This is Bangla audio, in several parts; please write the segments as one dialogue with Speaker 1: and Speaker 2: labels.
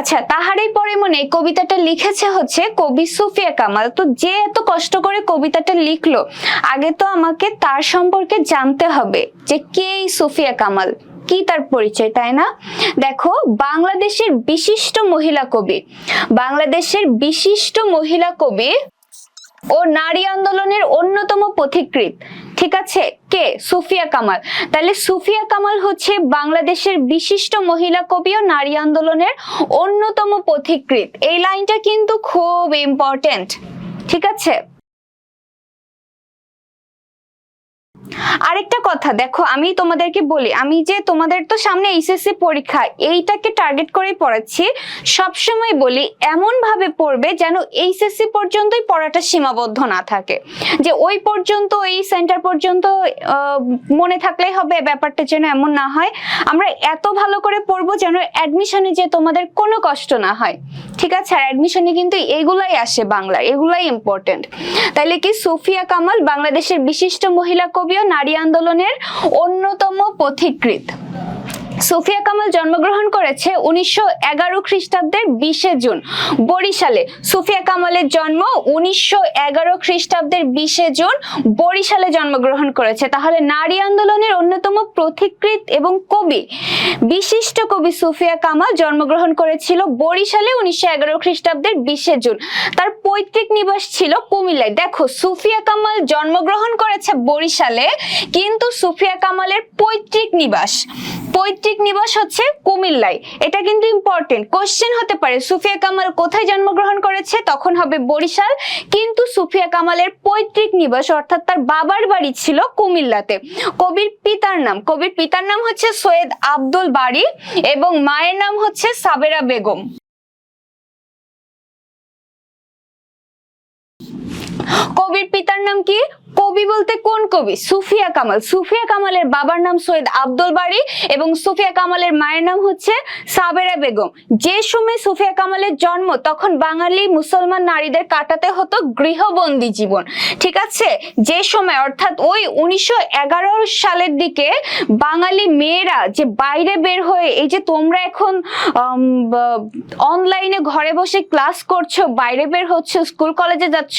Speaker 1: আচ্ছা তাহারই পরে মনে কবিতাটা লিখেছে হচ্ছে কবি সুফিয়া কামাল। তো যে এত কষ্ট করে কবিতাটা লিখলো, আগে তো আমাকে তার সম্পর্কে জানতে হবে যে কে এই সুফিয়া কামাল? কি তার পরিচয়, তাই না? দেখো, বাংলাদেশের বিশিষ্ট মহিলা কবি, বাংলাদেশের বিশিষ্ট মহিলা কবি ও নারী আন্দোলনের অন্যতম পথিকৃৎ। ঠিক আছে? কে? সুফিয়া কামাল। তাহলে সুফিয়া কামাল হচ্ছে বাংলাদেশের বিশিষ্ট মহিলা কবি ও নারী আন্দোলনের অন্যতম পথিকৃত এই লাইনটা কিন্তু খুব ইম্পর্টেন্ট ঠিক আছে? আরেকটা কথা, দেখো, আমি তোমাদেরকে বলি, আমি যে তোমাদের তো সামনে এইচএসসি পরীক্ষা, এইটাকে টার্গেট করেই পড়াচ্ছি, সবসময় বলি এমন ভাবে পড়বে যেন এইচএসসি পর্যন্তই পড়াটা সীমাবদ্ধ না থাকে। যে ওই পর্যন্ত, এই সেন্টার পর্যন্ত মনে থাকলেই হবে ব্যাপারটা যেন এমন না হয়। আমরা এত ভালো করে পড়ব যেন অ্যাডমিশনে যে তোমাদের কোনো কষ্ট না হয়। ঠিক আছে? আর অ্যাডমিশনে কিন্তু এগুলাই আসে বাংলার এগুলাই ইম্পর্টেন্ট তাইলে কি সুফিয়া কামাল বাংলাদেশের বিশিষ্ট মহিলা কবি নারী আন্দোলনের অন্যতম পথিকৃৎ। সুফিয়া কামাল জন্মগ্রহণ করেছে উনিশশো এগারো খ্রিস্টাব্দের বিশে জুন। বরিশালে সুফিয়া কামালের জন্ম উনিশশো এগারো খ্রিস্টাব্দের বিশে জুন। বরিশালে জন্মগ্রহণ করেছে। তাহলে নারী আন্দোলনের অন্যতম পথিকৃৎ এবং কবি, বিশিষ্ট কবি সুফিয়া কামাল জন্মগ্রহণ করেছিল বরিশালে উনিশশো এগারো খ্রিস্টাব্দের বিশে জুন। তার পৈতৃক নিবাস ছিল কুমিল্লায়। দেখো, সুফিয়া কামাল জন্মগ্রহণ করেছে বরিশালে, কিন্তু সুফিয়া কামালের পৈতৃক নিবাস পৈতৃক নিবাস হচ্ছে কুমিল্লায়। এটা কিন্তু ইম্পর্টেন্ট কোশ্চেন হতে পারে, সুফিয়া কামাল কোথায় জন্মগ্রহণ করেছে? তখন হবে বরিশাল। কিন্তু সুফিয়া কামালের পৈতৃক নিবাস, অর্থাৎ তার বাবার বাড়ি ছিল কুমিল্লাতে। কবির পিতার নাম, কবির পিতার নাম হচ্ছে সৈয়দ আব্দুল বাড়ি এবং মায়ের নাম হচ্ছে সাবেরা বেগম। কবির পিতার নাম কি? কবি বলতে কোন কবি? সুফিয়া কামাল। সুফিয়া কামালের বাবার নাম সৈয়দ আব্দুল বাড়ি এবং সুফিয়া কামালের মায়ের নাম হচ্ছে সাবেরা বেগম। যে সময় সুফিয়া কামালের জন্ম, তখন বাঙালি মুসলমান নারীদের কাটাতে হতো গৃহবন্দী জীবন। ঠিক আছে? যে সময়, অর্থাৎ ওই উনিশশো এগারো সালের দিকে বাঙালি মেয়েরা যে বাইরে বের হয়ে, এই যে তোমরা এখন অনলাইনে ঘরে বসে ক্লাস করছ, বাইরে বের হচ্ছে স্কুল কলেজে যাচ্ছ,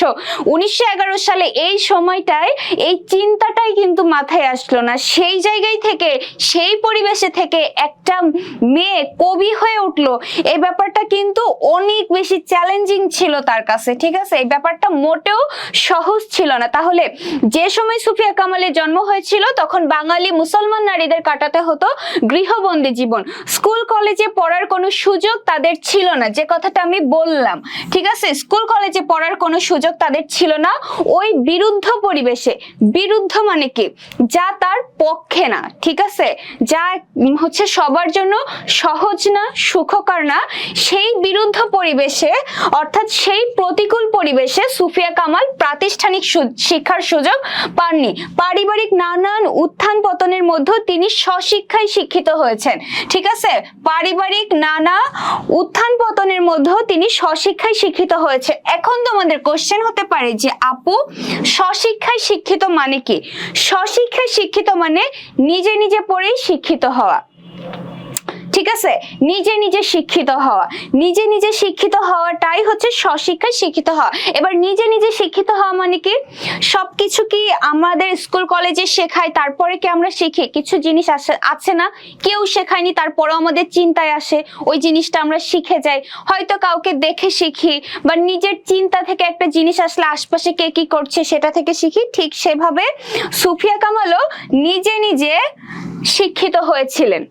Speaker 1: উনিশশো এগারো সালে এই সময়টায় এই চিন্তাটাই কিন্তু মাথায় আসলো না। সেই জায়গায় থেকে সেই পরিবেশে থেকে একটা মেয়ে কবি হয়ে উঠল। এই ব্যাপারটা কিন্তু অনেক বেশি চ্যালেঞ্জিং ছিল তার কাছে, ঠিক আছে? এই ব্যাপারটা মোটেও সহজ ছিল না। তাহলে যে সময় সুফিয়া কামালের জন্ম হয়েছিল, তখন বাঙালি মুসলমান নারীদের কাটাতে হতো গৃহবন্দী জীবন। স্কুল, কলেজে পড়ার কোনো সুযোগ তাদের ছিল না, যে কথাটা আমি বললাম, ঠিক আছে? স্কুল, কলেজে পড়ার কোনো সুযোগ তাদের ছিল না। ওই বিরুদ্ধ পরিবেশে, বিরুদ্ধ মানে কি? যা তার পক্ষে না, ঠিক আছে? যা হচ্ছে সবার জন্য সহজ না, সুখকর না, সেই বিরুদ্ধ পরিবেশে, অর্থাৎ সেই প্রতিকূল পরিবেশে সুফিয়া কামাল প্রাতিষ্ঠানিক শিক্ষার সুযোগ পাননি। পারিবারিক নানান উত্থান পতনের মধ্যে তিনি স্বশিক্ষায় শিক্ষিত হয়েছেন। ঠিক আছে? পারিবারিক নানা উত্থান পতনের মধ্যে তিনি স্বশিক্ষায় শিক্ষিত হয়েছে। এখন তোমাদের কোশ্চেন হতে পারে যে, আপু, স্বশিক্ষায় শিক্ষিত মানে কি? স্বশিক্ষায় শিক্ষিত মানে নিজে নিজে পড়েই শিক্ষিত হওয়া। ঠিক আছে? নিজে নিজে শিক্ষিত হওয়া। নিজে নিজে শিক্ষিত হওয়াটাই হচ্ছে স্বশিক্ষায় শিক্ষিত হওয়া। এবার নিজে নিজে শিক্ষিত হওয়া মানে কি? সবকিছু কি আমাদের স্কুল, কলেজে শেখায়, তারপরে কি আমরা শিখি? কিছু জিনিস আসে, আছে না? কেউ শেখায়নি, তারপরেও আমাদের চিন্তায় আসে। ওই জিনিসটা আমরা শিখে যাই। হয়তো কাউকে দেখে শিখি, বা নিজের চিন্তা থেকে একটা জিনিস আসলে আশপাশে কে কি করছে সেটা থেকে শিখি। ঠিক সেভাবে সুফিয়া কামালও নিজে নিজে শিক্ষিত হয়েছিলেন।